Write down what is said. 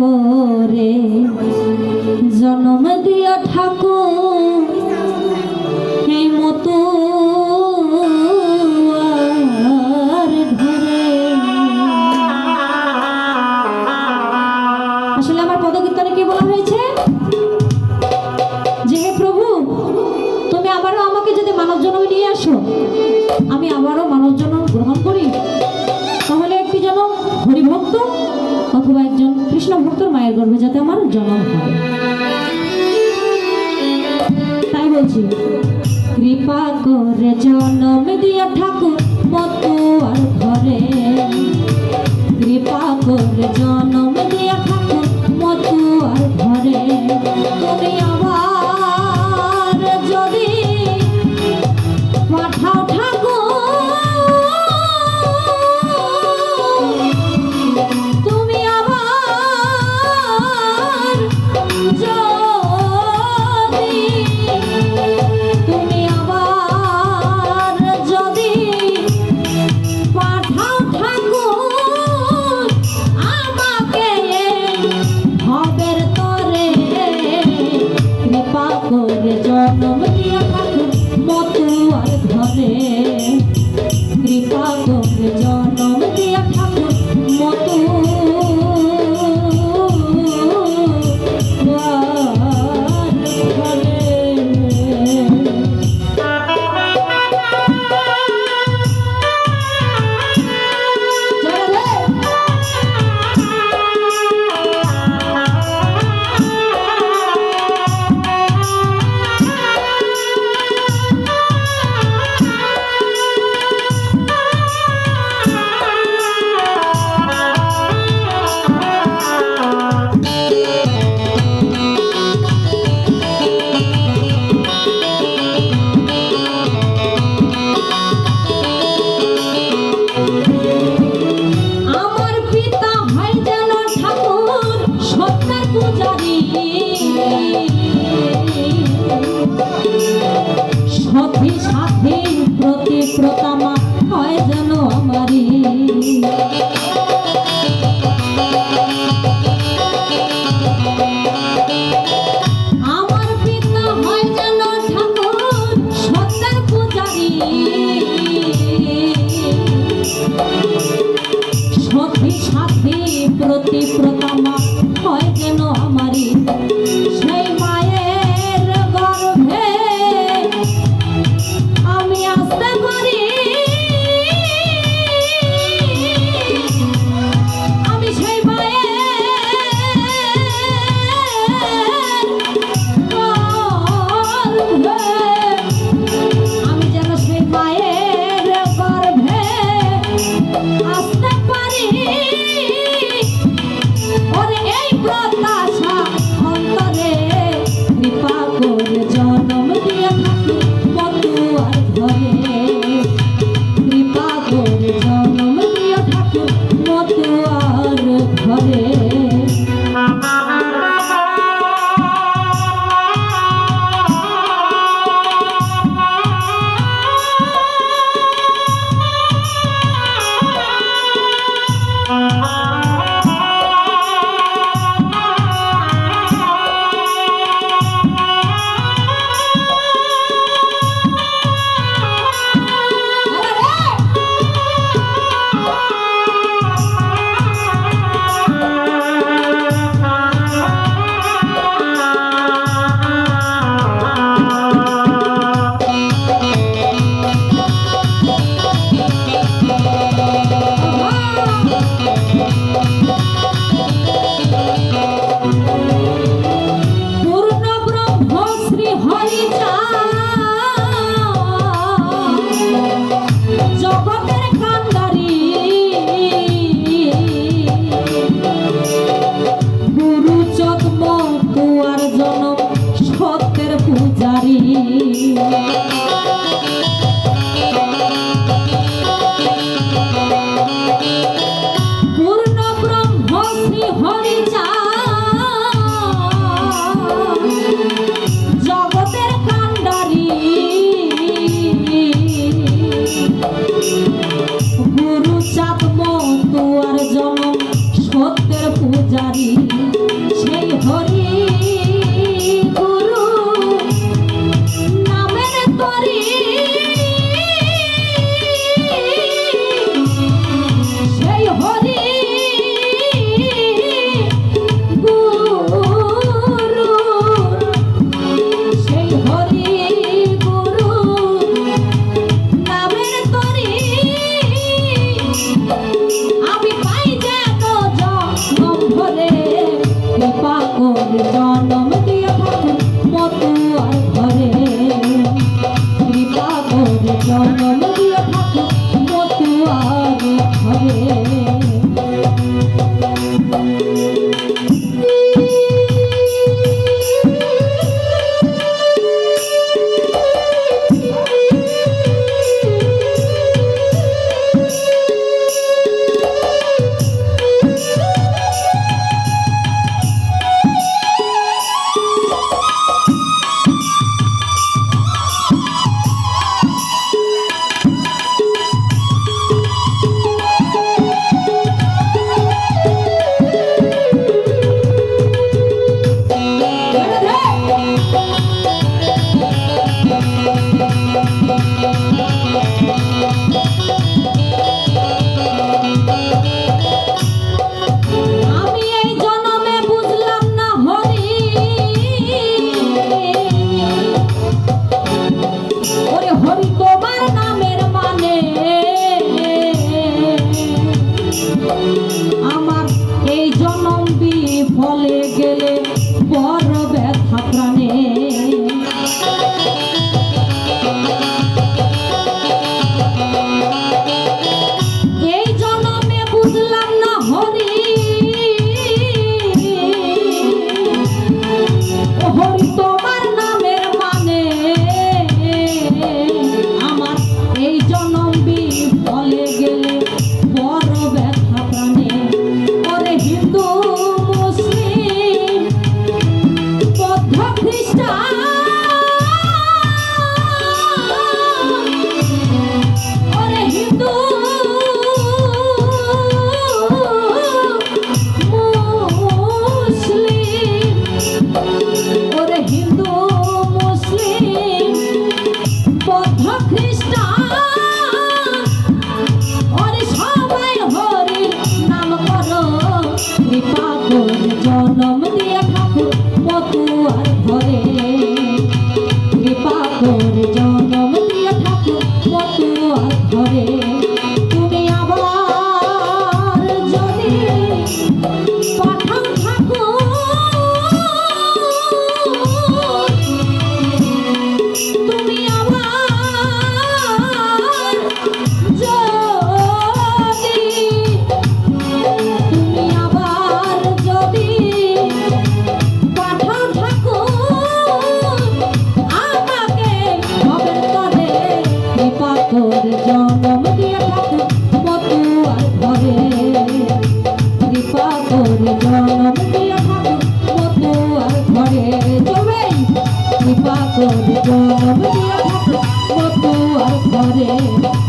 করে জন্ম দিয়া ঠাকুর এই মতো আসলে আমার পদকীর্তনে কি বলা হয়েছে? জনম হয় তাই বলছি কৃপা করে জনম দিয়া ঠাকুর Don't know. Música জনম দিয়া ঘরে